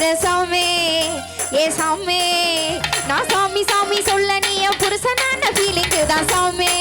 மந்திர சாமி. ஏ சாமி நான் சாமி சாமி சொல்ல நீ என் புருஷனான ஃபீலிங் தான் சாமி.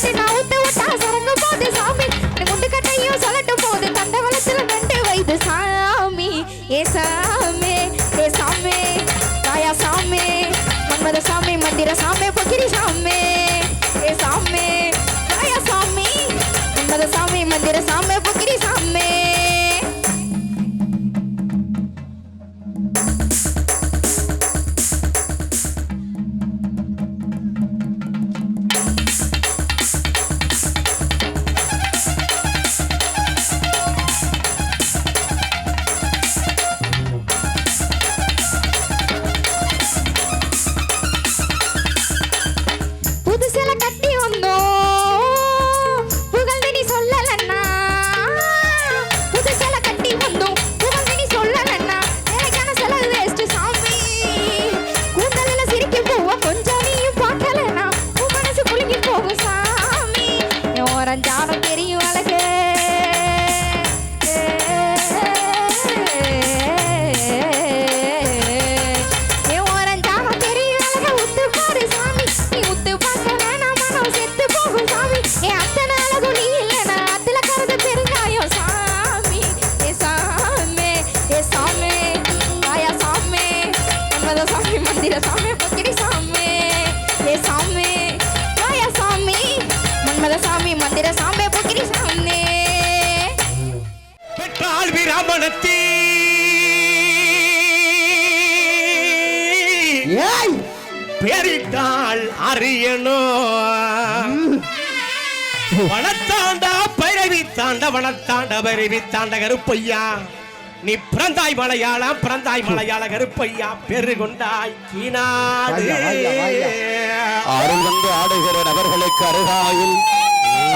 சட்ட நான் விட்டு விட்டா சரங்க போது சாமி. நீ கட்டையும் சொல்லட்டும் போது தண்டவளத்துல நண்டு வைது சாமி. ஏ சாமி ஏ சாமி காயா சாமி மன்மத சாமி மந்திர சாமி சாமி மன்மத சாமி மந்திர சாமி பக்கிரி சாமி. பெற்றாள் விராமணத்தி பேரிட்டாள் அரியனோ. வனத்தாண்டா பைரவி தாண்ட வனத்தாண்ட பைரவி தாண்ட கருப்பையா. நீ பிறந்தாய் மலையாளம் பிறந்தாய் மலையாள கருப்பையா பெரு கொண்டாய் கீனாடு அருள் வந்து ஆடுகிற நபர்களுக்கு அருகாமையில்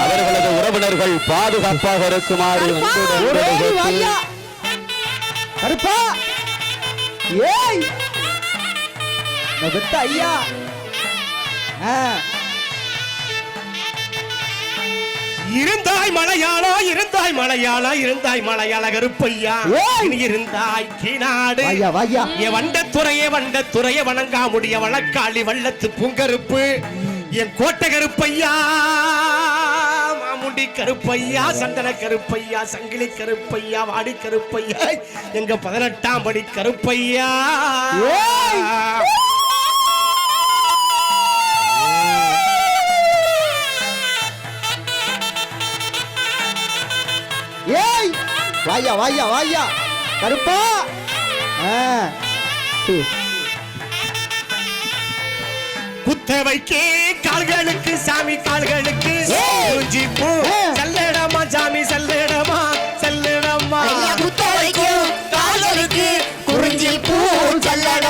அவர்களது உறவினர்கள் பாதுகாப்பாக இருக்குமாறு கருப்பா ஏய் நான் பெத்த ஐயா. இருந்தாய் மலையாளம் இருந்தாய் மலையாளம் இருந்தாய் மலையாள கருப்பையா! நீ இருந்தாய் கீனாடு என் வண்டத்துறையே வண்டத்துறைய வணங்கா முடிய வழக்காளி வள்ளத்து பூங்கருப்பு. என் கோட்டை கருப்பையா மாமுண்டி கருப்பையா சந்தன கருப்பையா சங்கிலி கருப்பையா வாடி கருப்பையா. எங்க பதினெட்டாம் படி கருப்பையா. வாயா வாயா வாயா. கருப்பா. குத்த வைக்கே கால்களுக்கு சாமி கால்களுக்கு! குறிஞ்சி பூ! செல்லடமா சாமி செல்லடமா செல்லடமா. கால்களுக்கு. குறிஞ்சி பூ சல்லடமா.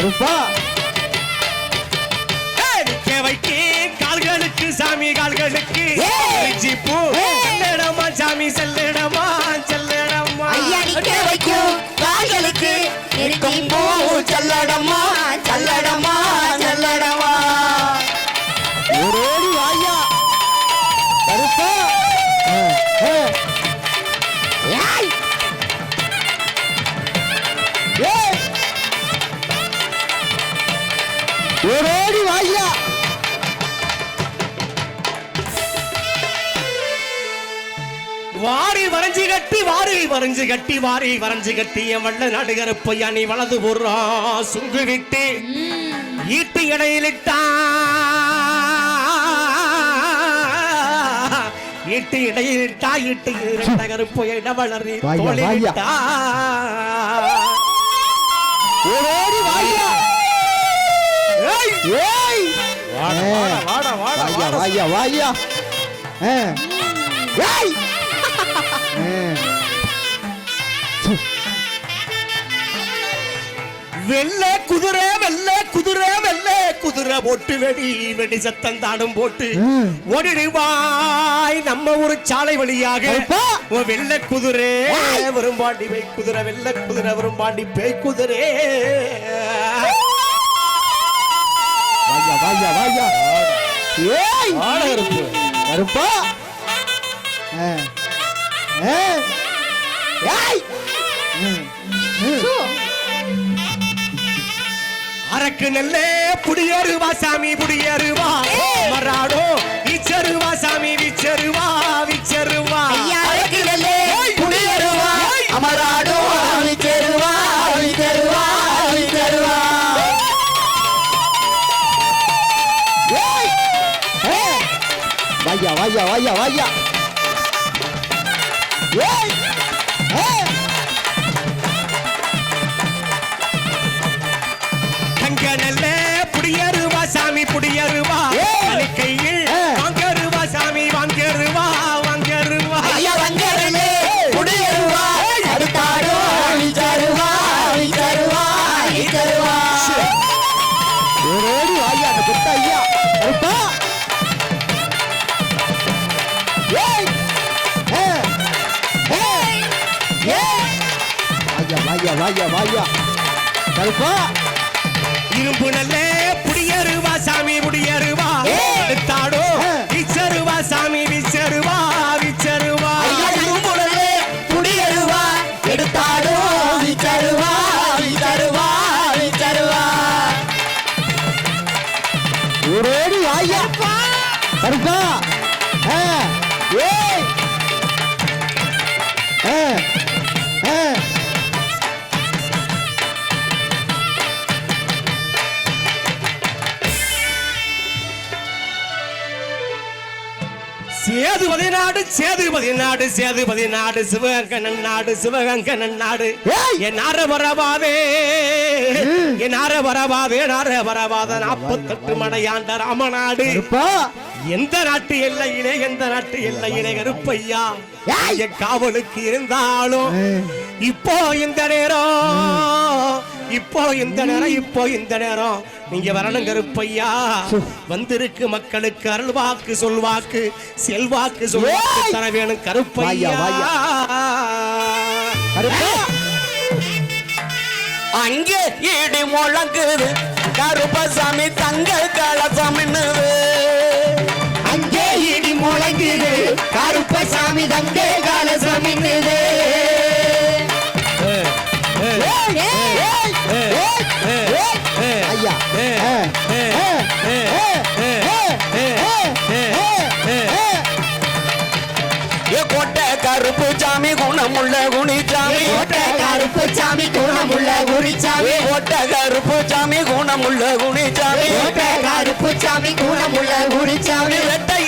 கருப்பா. வைக்கு கால்களுக்கு சாமி கால்களுக்கு. ஜிப்பு செல்லடமா சாமி செல்லடமா செல்லடமா. வைக்கும் கால்களுக்கு செல்லடமா. ஓடோடி வாயா வாரி வரைஞ்சு கட்டி வாரி வரைஞ்சு கட்டி வாரி வரைஞ்சு கட்டி என் வள்ள நடுகருப்பையா நீ வலது போடுறா சுங்கு விட்டு ஈட்டு இடையிலிட்டா. ஈட்டு இடையிலிட்டா ஈட்டு இரண்ட கருப்பையா இட வளரி வாயா, தோளிலிட்டா. ஓடோடி வாயா ஏய்! வாடா, வாடா, வாயா. வாயா வாயா. ஏய். வெள்ள குதிரை வெள்ள குதிரை வெள்ள குதிரை போட்டு வெடி வெடி சத்தம் தாடும் போட்டு. ஓடிடுவாய் நம்ம ஒரு சாலை வழியாக வெள்ள குதிரை வரும்பாண்டி பேய் குதிரை வெள்ள குதிரை வரும்பாண்டி பேய் குதிரை வாயா வாயா வாயா. ஏய்! வாடா கருப்பு. கருப்பா. ஏய். அரக்கு நெல்லே புடியருவா சாமி புடியருவா. மராடோ விச்சருவா சாமி விச்சருவா. வாயா வாயா வாயா ஏய் ஏய் தங்க நெல்லே புடியருவா சாமி புடியருவா. கையில். வாங்கருவா சாமி வாங்கருவா வாங்கருவா. ஐயா வங்கரலே குடியேறுவா அடுத்தாடோ அழித்தருவா அழித்தருவா அழித்தருவா ஓடி வாயா அந்த குட்ட ஐயா. வாயா வாயா வாயா. கருப்பா இரும்பு நல்லே புடியருவா சாமி புடியருவா. தாடோ. விச்சருவா சாமி விச்சருவா விச்சருவா ஐயா இருமுடலே குடியேறுவா எடுத்தாடோ அழித்தருவா அழித்தருவா அழித்தருவா ஓடி வாயா. கருப்பா சேதுபதி நாடு சேதுபதி நாடு சேதுபதி நாடு சிவகங்கனன் நாடு சிவகங்கனன் நாடு. என் நார வரவாதே என் நார வரவாதே நார வரவாத நாற்பத்தெட்டு மடையாண்ட ராமநாடு. எந்த நாட்டு எல்லையிலே எந்த நாட்டு எல்லையிலே கருப்பையா. என் காவலுக்கு இருந்தாலும். இப்போ இந்த நேரம் இப்போ இந்த நேரம் இப்போ இந்த நேரம். நீங்க வரணும் கருப்பையா. வந்திருக்கு மக்களுக்கு அருள்வாக்கு சொல்வாக்கு செல்வாக்கு சொல்வாக்கு ஏய். தர வேணும் கருப்பையா. அங்கே இடி முழங்குது கருப்பசாமி தங்க கலசமின்னுது அங்கே இடி முழங்குது கருப்பசாமி தங்கே கலசமின்னுது கருப்பு சாமி குணமுள்ள குணிச்சாமி கருப்பு சாமி குணமுள்ள குறிச்சாமி ஏ கொட்டை கருப்பு சாமி குணமுள்ள குணிச்சாமி கருப்பு சாமி குணமுள்ள குறிச்சாமி ரெட்டை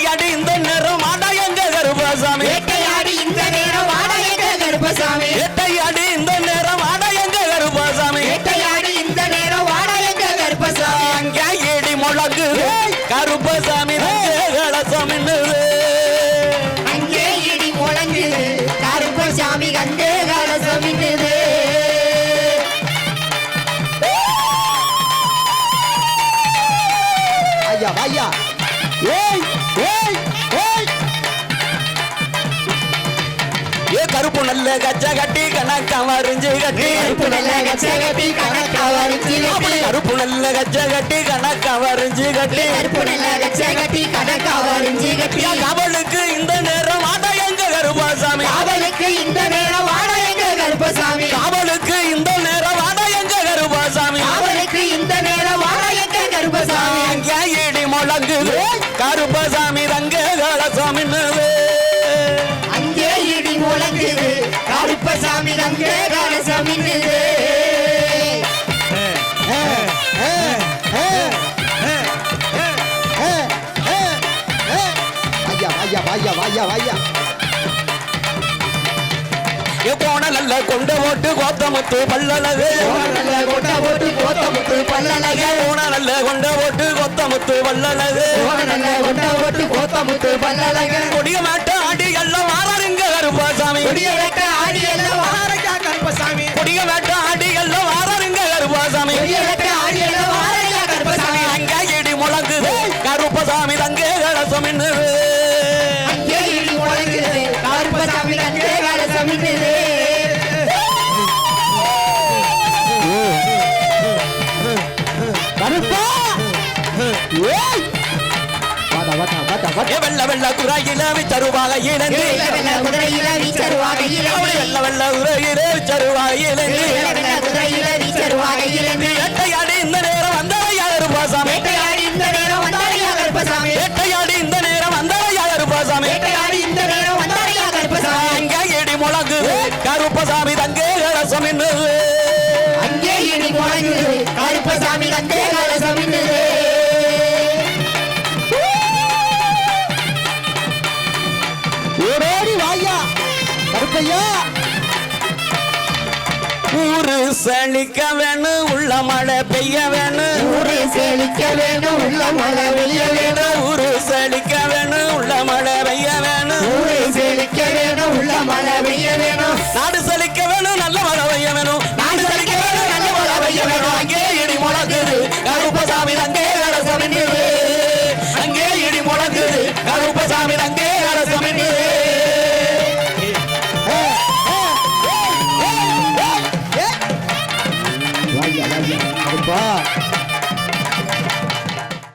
கட்டி கணக்கா வரைஞ்சு கட்டி கருப்பு நல்ல கச்ச கட்டி கணக்கா வரைஞ்சு கட்டி கருப்பு நல்ல கச்ச கட்டி கணக்கா வரைஞ்சு கட்டி கருப்பு நல்ல கச்ச கட்டி கணக்கா வரைஞ்சு கட்டி அவளுக்கு கலசாமி ஐயா ஐயா ஐயா ஐயா ஐயா போன நல்ல கொண்ட போட்டு கோத்தமுத்து பல்லழகு கொண்ட போட்டு கோத்தமுத்து பல்லழக போன நல்ல கொண்ட போட்டு கோத்தமுத்து பல்லழகு கொண்ட போட்டு கோத்தமுத்து பல்லழக கொடிய மாட்ட ஆடி எல்லாம் வாரருங்க கருப்பாசாமி. கொடிய வெள்ள வெள்ள குறையில விச்சருவாக இழந்து வெள்ள வெள்ள குறையில விச்சருவாக இழந்து எட்டையாடி இந்த நேரம் வந்தவையா கருப்பாசாமி வேட்டையாடி இந்த நேரம் வந்தாரையா கருப்பசாமி எட்டையாடி இந்த நேரம் வந்தவையா கருப்பாசாமி வேட்டையாடி இந்த நேரம் வந்தாரையா கருப்பசாமி அங்க இடி முழங்கு கருப்பசாமி தங்கே கலசமின்னு அங்கே இடி கருப்பசாமி ஊரு செழிக்க வேணும் உள்ள மழை பெய்ய வேணும். ஊரு செழிக்க வேணும் உள்ள மழை பெய்ய வேணும். ஊரு செழிக்க வேணும் உள்ள மழை பெய்ய வேணும். ஊரு செழிக்க வேணும் உள்ள மழை பெய்ய வேணும். நாடு செழிக்க வேணும் நல்ல மழை